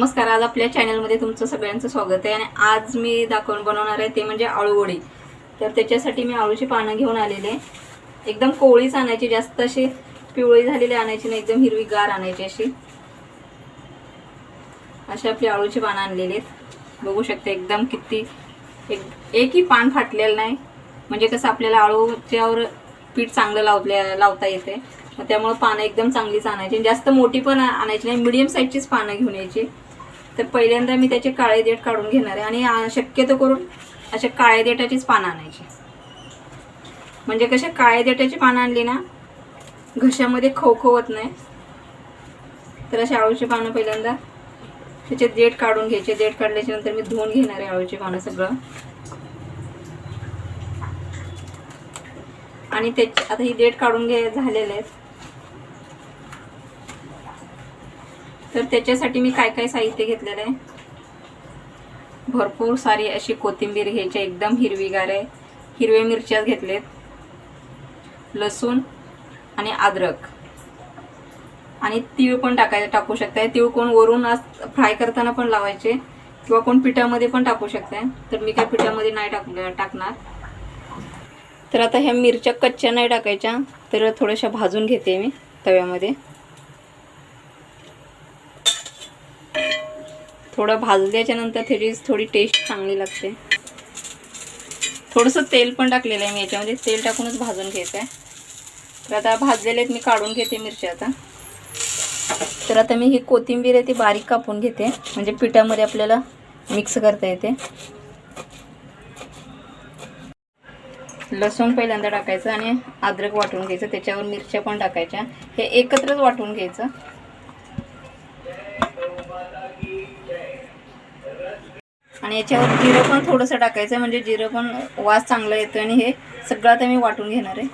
नमस्कार आज आपल्या चॅनलमध्ये तुमचं सगळ्यांचं स्वागत आहे. आणि आज मी दाखवून बनवणार आहे ते म्हणजे आळूवडी तर त्याच्यासाठी मी आळूची पानं घेऊन आलेले. आहे. एकदम कोवळीच आणायची जास्त अशी पिवळी झालेली आणायची नाही एकदम हिरवी गार आणायची अशी. अशी आपली आळूची पानं आणलेली आहेत. बघू शकते एकदम किती एक एकही पान फाटलेलं नाही. म्हणजे कसं आपल्याला आळूच्यावर पीठ चांगलं लावल्या लावता येते. मग त्यामुळे पानं एकदम चांगलीच आणायची. आणि जास्त मोठी पण आणायची नाही मिडियम साईजचीच पानं घेऊन यायची. तर पहिल्यांदा मी त्याचे काळे देठ काढून घेणार आहे. आणि शक्यतो करून अशा काळ्या देठाचीच पानं आणायची. म्हणजे कशा काळ्या देठाची पानं आणली ना घशामध्ये खवखवत नाही. तर अशा आळूची पानं पहिल्यांदा त्याचे देठ काढून घ्यायचे. देठ काढल्याच्या नंतर मी धुवून घेणार आहे आळूची पानं सगळं. आणि त्याचे आता ही देठ काढून घे झालेले आहेत तर त्याच्यासाठी मी काय काय साहित्य घेतलेलं आहे? भरपूर सारी अशी कोथिंबीर घ्यायची एकदम हिरवीगार आहे. हिरव्या मिरच्या घेतलेत. लसूण आणि अद्रक. आणि तीळ पण टाकाय टाकू शकताय. तीळ कोण वरून आज फ्राय करताना पण लावायचे किंवा कोण पिठामध्ये पण टाकू शकताय. तर मी काय पिठामध्ये नाही टाक टाकणार. तर आता ह्या मिरच्या कच्च्या नाही टाकायच्या. तर थोड्याशा भाजून घेते मी तव्यामध्ये. थोडं भाजल्याच्यानंतर त्याची थोडी टेस्ट चांगली लागते. थोडंसं तेल पण टाकलेलं आहे मी याच्यामध्ये. तेल टाकूनच भाजून घ्यायचं आहे तर आता भाजलेले आहेत मी काढून घेते मिरच्या आता. तर आता मी ही कोथिंबीर आहे ती बारीक कापून घेते. म्हणजे पिठामध्ये आपल्याला मिक्स करता येते. लसूण पहिल्यांदा टाकायचं आणि अद्रक वाटून घ्यायचं. त्याच्यावर मिरच्या पण टाकायच्या. हे एकत्रच वाटून घ्यायचं. आणि याच्यावर जिरं पण थोडंसं टाकायचं म्हणजे जिरं पण वास चांगला येतो आणि हे सगळं आता मी वाटून घेणार आहे.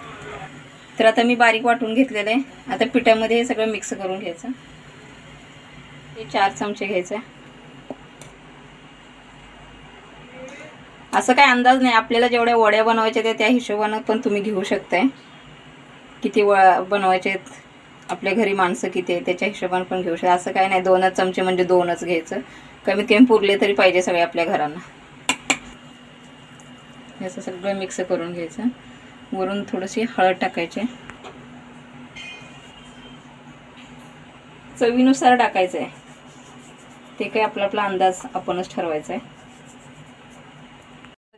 तर आता मी बारीक वाटून घेतलेलं आहे. आता पिठामध्ये हे सगळं मिक्स करून घ्यायचं. हे चार चमचे घ्यायचं. असं काय अंदाज नाही. आपल्याला जेवढ्या वड्या बनवायच्या त्या त्या हिशोबानं पण तुम्ही घेऊ शकताय. किती व बनवायचे आहेत आपल्या घरी माणसं किती आहे त्याच्या हिशोबानं पण घेऊ शकता. असं काय नाही दोनच चमचे म्हणजे दोनच घ्यायचं. कमीत कमी पुरले तरी पाहिजे सगळे आपल्या घरांना. याचं असं सगळं मिक्स करून घ्यायचं. वरून थोडीशी हळद टाकायची. चवीनुसार टाकायचं आहे ते काही आपला आपला अंदाज आपणच ठरवायचा आहे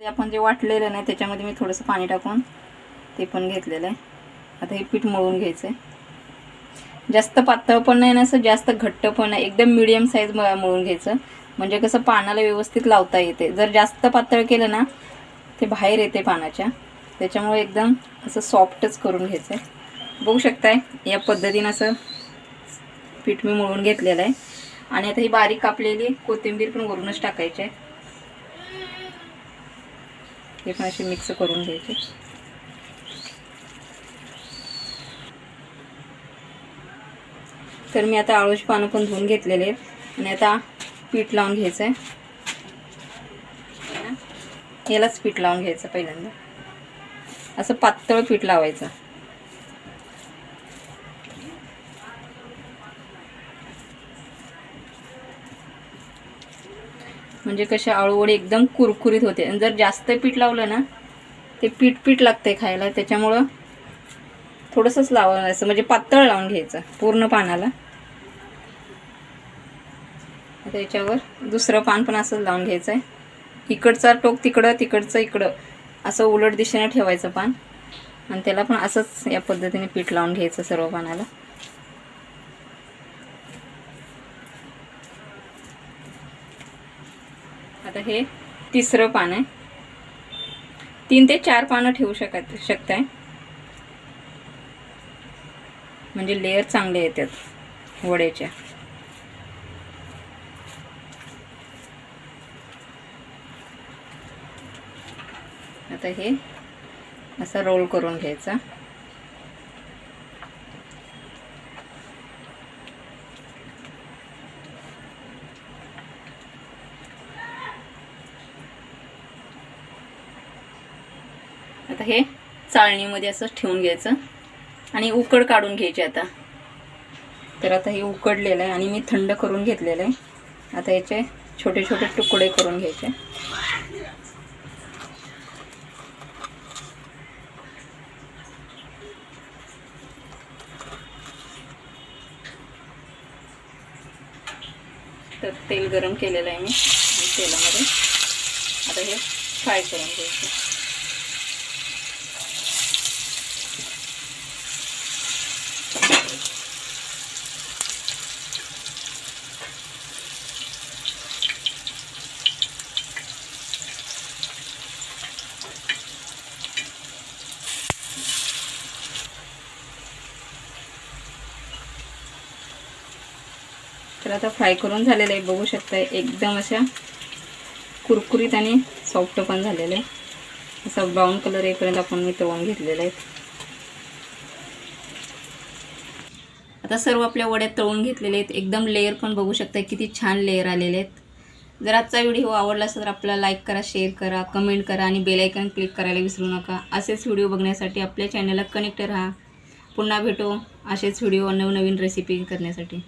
आपण जे वाटलेलं नाही त्याच्यामध्ये मी थोडंसं पाणी टाकून ते पण घेतलेलं आहे. आता हे पीठ मळून घ्यायचं आहे जास्त पातळ पण नाही ना असं जास्त घट्ट पण नाही. एकदम मिडियम साईज मळून घ्यायचं. म्हणजे कसं पानाला व्यवस्थित लावता येते. जर जास्त पातळ केलं ना ते बाहेर येते पानाच्या. त्याच्यामुळे एकदम असं सॉफ्टच करून घ्यायचं आहे. बघू शकताय या पद्धतीनं असं पीठ मी मळून घेतलेलं आहे. आणि आता ही बारीक कापलेली कोथिंबीर पण वरूनच टाकायची आहे. हे पण असे मिक्स करून घ्यायचे. तर मी आता आळूची पानं पण धुवून घेतलेले आहेत. आणि आता पीठ लावून घ्यायचं आहे यालाच पीठ लावून घ्यायचं पहिल्यांदा. असं पातळ पीठ लावायचं. म्हणजे कशा आळूवडी एकदम कुरकुरीत होते. आणि जर जास्त पीठ लावलं ना ते पीठ पीठ लागते खायला. त्याच्यामुळं थोडंसंच लावायचं म्हणजे पातळ लावून घ्यायचं पूर्ण पानाला. आता याच्यावर दुसरं पान पण असंच लावून घ्यायचं आहे इकडचा टोक तिकडं तिकडचं इकडं असं उलट दिशेने ठेवायचं पान. आणि त्याला पण असंच या पद्धतीने पीठ लावून घ्यायचं सर्व पानाला. आता हे तिसरं पान आहे. तीन ते चार पानं ठेवू शकत शकताय. म्हणजे लेअर चांगले येतात वड्याच्या. आता हे असा रोल करून घ्यायचा. आता हे चाळणीमध्ये असं ठेवून घ्यायचं. आणि उकड काढून घ्यायची आता. तर आता हे उकडलेलं आहे आणि मी थंड करून घेतलेलं आहे. आता याचे छोटे छोटे तुकडे करून घ्यायचे. तर तेल गरम केलेलं आहे मी तेलामध्ये आता हे फ्राय करून घ्यायचं. तर आता फ्राय करून झालेलं आहे. बघू शकता एकदम अशा कुरकुरीत आणि सॉफ्ट पण झालेलं आहे. असा ब्राऊन कलर येईपर्यंत आपण मी तळून घेतलेलं आहे. आता सर्व आपल्या वड्यात तळून घेतलेले आहेत. एकदम लेअर पण बघू शकता किती छान लेअर आलेले आहेत. जर आजचा व्हिडिओ आवडला असेल तर आपला लाईक करा शेअर करा कमेंट करा आणि बेलायकन क्लिक करायला विसरू नका. असेच व्हिडिओ बघण्यासाठी आपल्या चॅनलला कनेक्ट राहा. पुन्हा भेटू असेच व्हिडिओ नवनवीन रेसिपी करण्यासाठी.